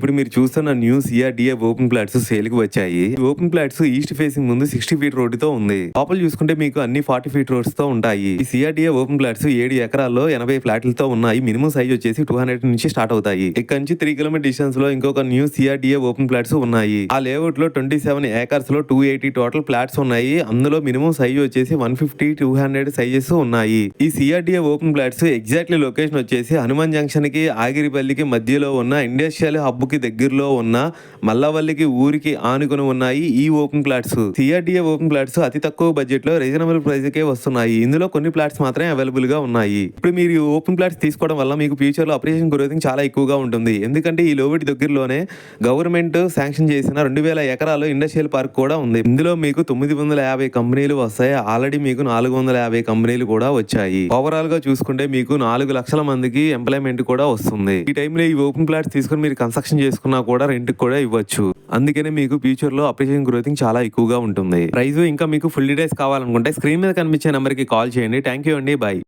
ఇప్పుడు మీరు చూస్తున్న న్యూ సిఆర్డిఏ ఓపెన్ ప్లాట్స్ సేల్కి వచ్చాయి. ఓపెన్ ప్లాట్స్ ఈస్ట్ ఫేసింగ్ ముందు సిక్స్టీ ఫీట్ రోడ్తో ఉంది. లోపల చూసుకుంటే మీకు అన్ని ఫార్టీ ఫీట్ రోడ్స్తో ఉంటాయి. ఈ సిఆర్డిఏ ఓపెన్ ప్లాట్స్ ఏడు ఎకరాల్లో ఎనభై ఫ్లాట్లతో ఉన్నాయి. మినిమం సైజ్ వచ్చేసి టూ హండ్రెడ్ నుంచి స్టార్ట్ అవుతాయి. ఇక్కడ నుంచి త్రీ కిలోమీటర్ డిస్టెన్స్లో ఇంకొక న్యూ సిఆర్డిఏ ఓపెన్ ప్లాట్స్ ఉన్నాయి. ఆ లేఅవుట్లో ట్వంటీ సెవెన్ ఏకర్స్లో టూ ఎయిటీ టోటల్ ప్లాట్స్ ఉన్నాయి. అందులో మినిమం సైజ్ వచ్చేసి one fifty two hundred sizes ఉన్నాయి. ఈ CRDA open plots exactly location వచ్చేసి హనుమాన్ జంక్షన్కి ఆగిరిపల్లికి మధ్యలో ఉన్న ఇండస్ట్రియల్ హబ్ కి దగ్గరలో ఉన్న మల్లవల్లికి ఊరికి ఆనుకుని ఉన్నాయి ఈ open plots. CRDA open plots అతి తక్కువ బడ్జెట్లో రీజనబుల్ ప్రైస్ కే వస్తున్నాయి. ఇందులో కొన్ని ప్లాట్స్ మాత్రమే అవైలబుల్గా ఉన్నాయి. ఇప్పుడు మీరు ఈ ఓపెన్ ప్లాట్స్ తీసుకోవడం వల్ల మీకు ఫ్యూచర్లో అప్రిషియేషన్ గ్రోతింగ్ చాలా ఎక్కువగా ఉంటుంది. ఎందుకంటే ఈ లోవిటి దగ్గరలోనే గవర్నమెంట్ శాంక్షన్ చేసిన రెండు వేల ఎకరాలు ఇండస్ట్రియల్ పార్క్ కూడా ఉంది. ఇందులో మీకు తొమ్మిది వందల యాభై కంపెనీలు వస్తాయి. ఆల్రెడీ మీకు నాలుగు వందల యాభై కంపెనీలు కూడా వచ్చాయి. ఓవరాల్గా చూసుకుంటే మీకు నాలుగు లక్షల మందికి ఎంప్లాయ్మెంట్ కూడా వస్తుంది. ఈ టైంలో ఈ ఓపెన్ ప్లాట్స్ తీసుకుని మీరు కన్స్ట్రక్షన్ చేసుకున్నా కూడా రెంట్ కూడా ఇవ్వచ్చు. అందుకనే మీకు ఫ్యూచర్లో అప్రిషియేషన్ గ్రోతింగ్ చాలా ఎక్కువగా ఉంటుంది. ప్రైస్ ఇంకా మీకు ఫుల్ డీటెయిల్స్ కావాలనుకుంటే స్క్రీన్ మీద కనిపించే నెంబర్కి కాల్ చేయండి. థ్యాంక్ యూ అండి. బాయ్